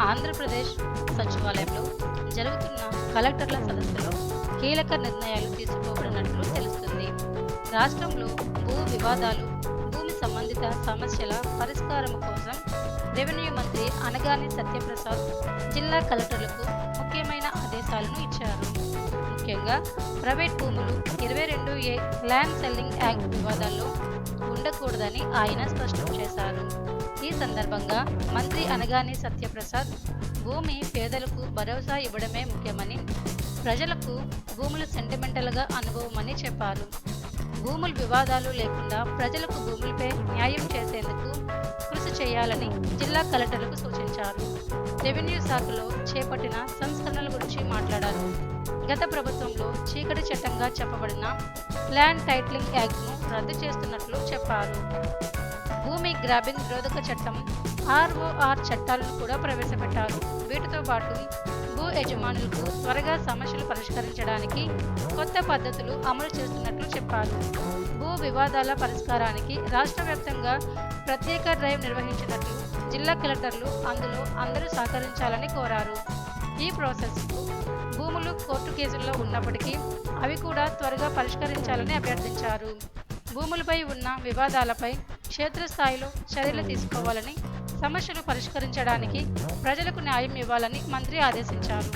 ఆంధ్రప్రదేశ్ సచివాలయంలో జరుగుతున్న కలెక్టర్ల సదస్సులో కీలక నిర్ణయాలు తీసుకోబడినట్లు తెలుస్తుంది. రాష్ట్రంలో భూ వివాదాలు భూమి సంబంధిత సమస్యల పరిష్కారం కోసం రెవెన్యూ మంత్రి అనగాని సత్యప్రసాద్ జిల్లా కలెక్టర్లకు ముఖ్యమైన ఆదేశాలను ఇచ్చారు. ముఖ్యంగా ప్రైవేట్ భూములు ఇరవై రెండు ఏ ల్యాండ్ సెల్లింగ్ యాక్ట్ వివాదాల్లో ఉండకూడదని ఆయన స్పష్టం చేశారు. ఈ సందర్భంగా మంత్రి అనగాని సత్యప్రసాద్ భూమి పేదలకు భరోసా ఇవ్వడమే ముఖ్యమని ప్రజలకు భూములు సెంటిమెంటల్గా అనుభవమని చెప్పారు. భూముల వివాదాలు లేకుండా ప్రజలకు భూములపై న్యాయం చేసేందుకు చేయాలని జిల్లా కలెక్టర్లకు సూచించారు. రెవెన్యూ శాఖలో చేపట్టిన సంస్కరణల గురించి మాట్లాడారు. గత ప్రభుత్వంలో చీకటి చట్టంగా చెప్పబడిన ల్యాండ్ టైటిలింగ్ యాక్ట్ను రద్దు చేస్తున్నట్లు చెప్పారు. భూమి గ్రాబింగ్ నిరోధక చట్టం ఆర్ఓఆర్ చట్టాలను కూడా ప్రవేశపెట్టారు. వీటితో పాటు భూ యజమానులకు త్వరగా సమస్యలు పరిష్కరించడానికి కొత్త పద్ధతులు అమలు చేస్తున్నట్లు చెప్పారు. భూ వివాదాల పరిష్కారానికి రాష్ట్ర వ్యాప్తంగా ప్రత్యేక డ్రైవ్ నిర్వహించినట్లు జిల్లా కలెక్టర్లు అందులో అందరూ సహకరించాలని కోరారు. ఈ ప్రాసెస్కు భూములు కోర్టు కేసుల్లో ఉన్నప్పటికీ అవి కూడా త్వరగా పరిష్కరించాలని అభ్యర్థించారు. భూములపై ఉన్న వివాదాలపై క్షేత్రస్థాయిలో చర్యలు తీసుకోవాలని సమస్యలు పరిష్కరించడానికి ప్రజలకు న్యాయం ఇవ్వాలని మంత్రి ఆదేశించారు.